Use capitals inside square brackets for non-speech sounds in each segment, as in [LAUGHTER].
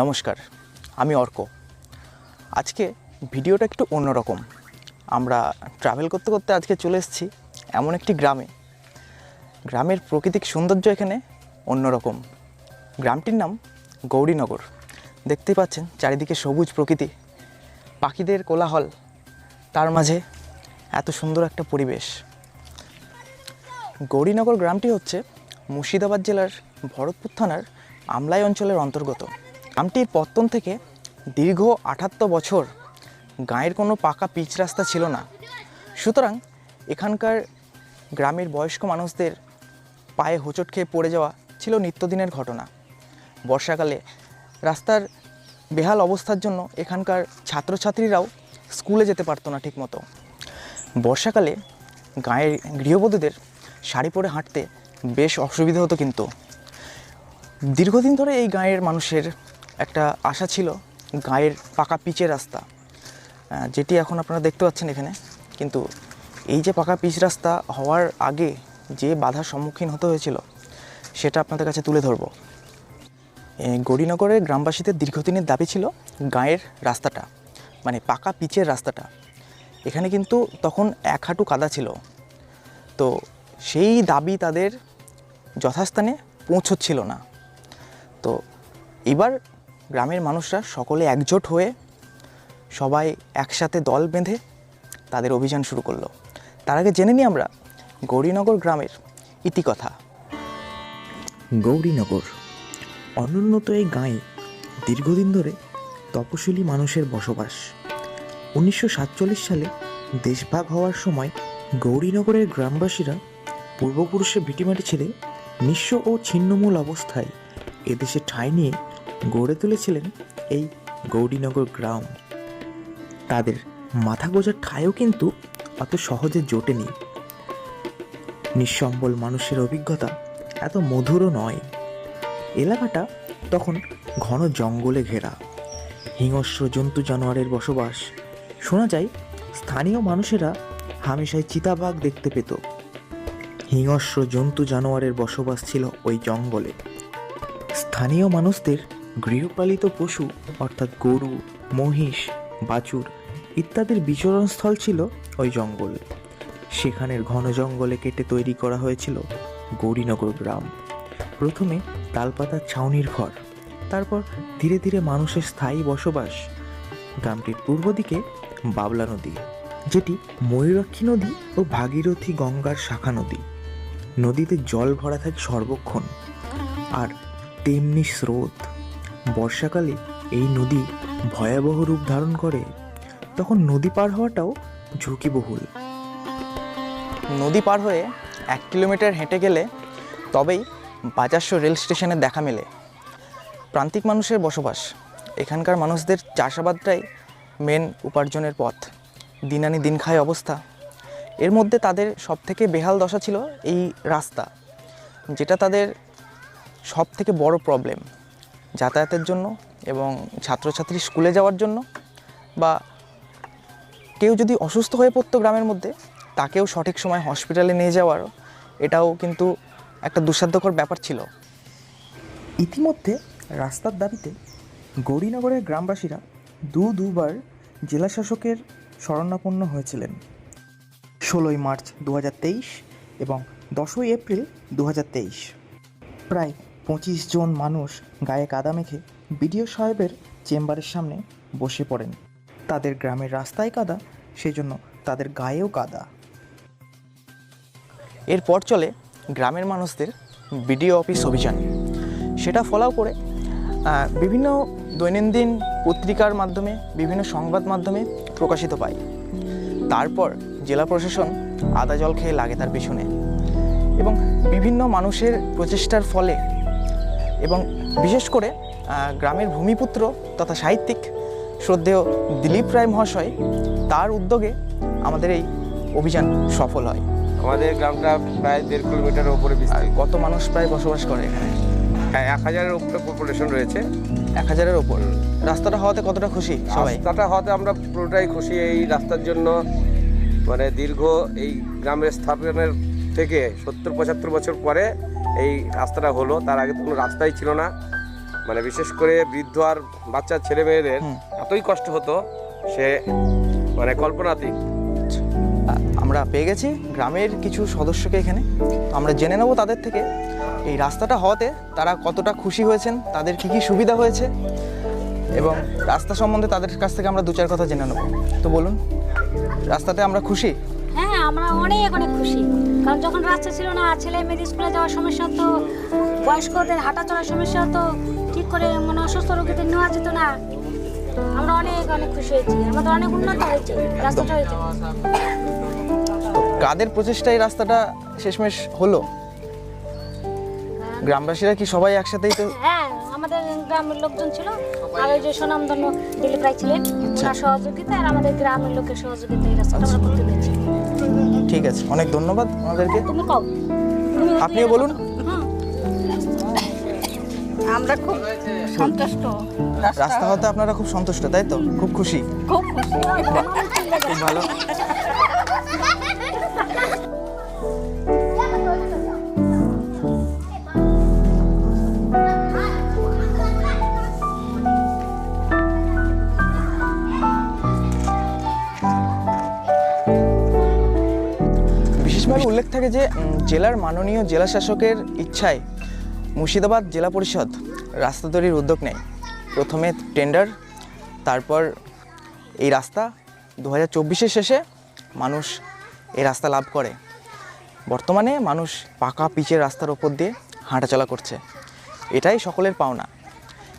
নমস্কার, আমি অর্ক। আজকে ভিডিওটা একটু অন্যরকম। আমরা ট্রাভেল করতে করতে আজকে চলে এসেছি এমন একটি গ্রামে। গ্রামের প্রাকৃতিক সৌন্দর্য এখানে অন্যরকম। গ্রামটির নাম গৌরীনগর। দেখতেই পাচ্ছেন চারিদিকে সবুজ প্রকৃতি। পাখিদের কোলাহল, তার মাঝে এত সুন্দর একটা পরিবেশ। গৌরীনগর গ্রামটি হচ্ছে মুর্শিদাবাদ জেলার ভরতপুর থানার আমলাই অঞ্চলের অন্তর্গত। গ্রামটির পত্তন থেকে দীর্ঘ আটাত্তর বছর গাঁয়ের কোনো পাকা পিচ রাস্তা ছিল না। সুতরাং এখানকার গ্রামের বয়স্ক মানুষদের পায়ে হোঁচট খেয়ে পড়ে যাওয়া ছিল নিত্যদিনের ঘটনা। বর্ষাকালে রাস্তার বেহাল অবস্থার জন্য এখানকার ছাত্রছাত্রীরাও স্কুলে যেতে পারতো না ঠিকমতো। বর্ষাকালে গায়ের গৃহবধূদের শাড়ি পরে হাঁটতে বেশ অসুবিধা হতো কিন্তু। দীর্ঘদিন ধরে এই গাঁয়ের মানুষের একটা আশা ছিল, গায়ের পাকা পিচের রাস্তা। যেটি এখন আপনারা দেখতে পাচ্ছেন এখানে। কিন্তু এই যে পাকা পিচ রাস্তা হওয়ার আগে যে বাধার সম্মুখীন হতে হয়েছিল, সেটা আপনাদের কাছে তুলে ধরবো। গৌরীনগরের গ্রামবাসীদের দীর্ঘদিনের দাবি ছিল গাঁয়ের রাস্তাটা মানে পাকা পিচের রাস্তাটা। এখানে কিন্তু তখন এক হাঁটু কাদা ছিল। তো সেই দাবি তাদের যথাস্থানে পৌঁছচ্ছিল না। তো এবার গ্রামের মানুষরা সকলে একজোট হয়ে সবাই একসাথে দল বেঁধে তাদের অভিযান শুরু করল। তার আগে জেনে নিই আমরা গৌরীনগর গ্রামের ইতিকথা। গৌরীনগর অনুন্নত এই গাঁয়ে দীর্ঘদিন ধরে তপশিলি মানুষের বসবাস। উনিশশো সাতচল্লিশ সালে দেশভাগ হওয়ার সময় গৌরীনগরের গ্রামবাসীরা পূর্বপুরুষের ভিটিমাটি ছেড়ে নিঃস্ব ও ছিন্নমূল অবস্থায় এদেশে ঠাঁই নিয়ে গড়ে তুলেছিলেন এই গৌরীনগর গ্রাম। তাদের মাথা গোজার ঠাঁইও কিন্তু অত সহজে জোটেনি। নিঃসম্বল মানুষের অভিজ্ঞতা এত মধুরও নয়। এলাকাটা তখন ঘন জঙ্গলে ঘেরা। হিংস্র জন্তু জানোয়ারের বসবাস। শোনা যায়, স্থানীয় মানুষেরা হামেশায় চিতাবাঘ দেখতে পেত। হিংস্র জন্তু জানোয়ারের বসবাস ছিল ওই জঙ্গলে। স্থানীয় মানুষদের গৃহপালিত পশু, অর্থাৎ গরু, মহিষ, বাছুর ইত্যাদির বিচরণস্থল ছিল ওই জঙ্গল সেখানের ঘন জঙ্গলে কেটে তৈরি করা হয়েছিল গৌরীনগর গ্রাম। প্রথমে তালপাতার ছাউনির ঘর, তারপর ধীরে ধীরে মানুষের স্থায়ী বসবাস গ্রামটির পূর্ব দিকে বাবলা নদী, যেটি ময়ূরাক্ষী নদী ও ভাগীরথী গঙ্গার শাখা নদী। নদীতে জল ভরা থাকে সর্বক্ষণ, আর তেমনি স্রোত বর্ষাকালে এই নদী ভয়াবহ রূপ ধারণ করে, তখন নদী পার হওয়াটাও ঝুঁকিবহুল। নদী পার হয়ে এক কিলোমিটার হেঁটে গেলে তবেই বাজারশো রেল স্টেশনের দেখা মেলে। প্রান্তিক মানুষের বসবাস, এখানকার মানুষদের চাষাবাদটাই মেন উপার্জনের পথ। দিনানি দিন খায় অবস্থা। এর মধ্যে তাদের সবথেকে বেহাল দশা ছিল এই রাস্তা, যেটা তাদের সব থেকে বড় প্রবলেম যাতায়াতের জন্য এবং ছাত্রছাত্রী স্কুলে যাওয়ার জন্য বা কেউ যদি অসুস্থ হয়ে পড়তো গ্রামের মধ্যে, তাকেও সঠিক সময় হসপিটালে নিয়ে যাওয়ার এটাও কিন্তু একটা দুঃসাধ্যকর ব্যাপার ছিল। ইতিমধ্যে রাস্তার দাবিতে গৌরীনগরের গ্রামবাসীরা দু দুবার জেলা শাসকের শরণাপন্ন হয়েছিলেন। ষোলোই মার্চ দু হাজার তেইশ এবং দশই এপ্রিল দু হাজার তেইশ। প্রায় পঁচিশ জন মানুষ গায়ে কাদা মেখে বিডিও সাহেবের চেম্বারের সামনে বসে পড়েন। তাদের গ্রামের রাস্তায় কাদা, সেজন্য তাদের গায়েও কাদা। এরপর চলে গ্রামের মানুষদের বিডিও অফিস অভিযান। সেটা ফলাও করে বিভিন্ন দৈনন্দিন পত্রিকার মাধ্যমে, বিভিন্ন সংবাদ মাধ্যমে প্রকাশিত পায়। তারপর জেলা প্রশাসন আদা জল খেয়ে লাগে তার পিছনে। এবং বিভিন্ন মানুষের প্রচেষ্টার ফলে এবং বিশেষ করে গ্রামের ভূমিপুত্র তথা সাহিত্যিক শ্রদ্ধেয় দিলীপ রায় মহাশয় তার উদ্যোগে আমাদের এই অভিযান সফল হয়। আমাদের গ্রামটা প্রায় দেড় কিলোমিটারের উপরে আর কত মানুষ প্রায় বসবাস করে এখানে? হ্যাঁ এক হাজারের উপরে পপুলেশন রয়েছে। এক হাজারের ওপর রাস্তাটা হওয়াতে কতটা খুশি সবাই? রাস্তাটা হওয়াতে আমরা পুরোটাই খুশি। এই রাস্তার জন্য মানে দীর্ঘ এই গ্রামের স্থাপনের থেকে সত্তর পঁচাত্তর বছর পরে এই রাস্তাটা হলো। তার আগে তো কোনো রাস্তাই ছিল না। মানে বিশেষ করে বৃদ্ধ আর বাচ্চা ছেলে মেয়েদের এতই কষ্ট হতো সে মানে কল্পনাতীত। আমরা পেয়ে গেছি গ্রামের কিছু সদস্যকে এখানে। আমরা জেনে নেব তাদের থেকে এই রাস্তাটা হওয়াতে তারা কতটা খুশি হয়েছেন তাদের কি কি সুবিধা হয়েছে এবং রাস্তা সম্বন্ধে তাদের কাছ থেকে আমরা দু চার কথা জেনে নেব। তো বলুন রাস্তাতে আমরা খুশি? হ্যাঁ আমরা অনেক অনেক খুশি। কারণ যখন রাস্তা ছিল না ছেলে মেয়েদের স্কুলে যাওয়ার সমস্যা হতো বয়স্কদের হাঁটা চলার সমস্যা হতো ঠিক করে মানে অসুস্থ রোগীদের নেওয়া যেত না। আমরা অনেক অনেক খুশি হয়েছি। আমাদের অনেক উন্নত হয়েছে রাস্তাটা হয়েছে। কাদের প্রচেষ্টায় রাস্তাটা শেষমেশ হলো? গ্রামবাসীরা কি সবাই একসাথেই তো হ্যাঁ আমাদের গ্রামের লোকজন ছিল। আর ওই যে সুনামধন্য দিলীপ রায় ছিলেন ওনার সহযোগিতা আর আমাদের গ্রামের লোকের সহযোগিতা এই রাস্তাটা আমরা করতে পেরেছি। ঠিক আছে অনেক ধন্যবাদ আমাদেরকে। আপনিও বলুন। আমরা খুব সন্তুষ্ট। রাস্তা হতে আপনারা খুব সন্তুষ্ট তাই তো? খুব খুশি। খুব খুশি। খুব ভালো। [LAUGHS] থাকে যে জেলার মাননীয় জেলা শাসকের ইচ্ছায় মুর্শিদাবাদ জেলা পরিষদ রাস্তা তৈরির উদ্যোগ নেয়। প্রথমে টেন্ডার তারপর এই রাস্তা দু হাজার শেষে মানুষ এই রাস্তা লাভ করে। বর্তমানে মানুষ পাকা পিচের রাস্তার ওপর দিয়ে হাঁটাচলা করছে। এটাই সকলের পাওনা।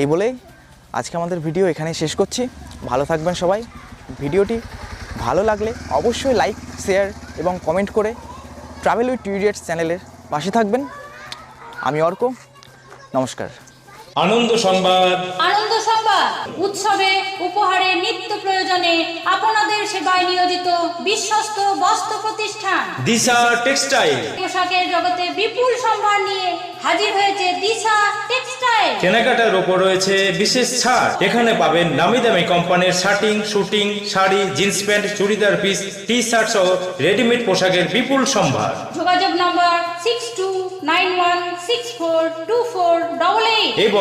এই বলেই আজকে আমাদের ভিডিও এখানে শেষ করছি। ভালো থাকবেন সবাই। ভিডিওটি ভালো লাগলে অবশ্যই লাইক শেয়ার এবং কমেন্ট করে ট্রাভেল উইথ ইডিয়েটস চ্যানেলের পাশে থাকবেন। আমি অর্ক নমস্কার। আনন্দ সংবাদ। আনন্দ সংবাদ উৎসবে উপহারে নিত্য প্রয়োজনে আপনাদের সেবায় নিয়োজিত বিশ্বস্ত বস্ত্র প্রতিষ্ঠান। দিশা টেক্সটাইল। পোশাকের জগতে বিপুল সম্ভার নিয়ে হাজির হয়েছে দিশা টেক্সটাইল। কেনাকাটার ওপর রয়েছে বিশেষ ছাড়। এখানে পাবেন নামি দামি কোম্পানির shirting suiting sari jeans pant churidar piece T shirt সহ রেডিমেড পোশাকের বিপুল সম্ভার। যোগাযোগ number six two nine one six four two four double eight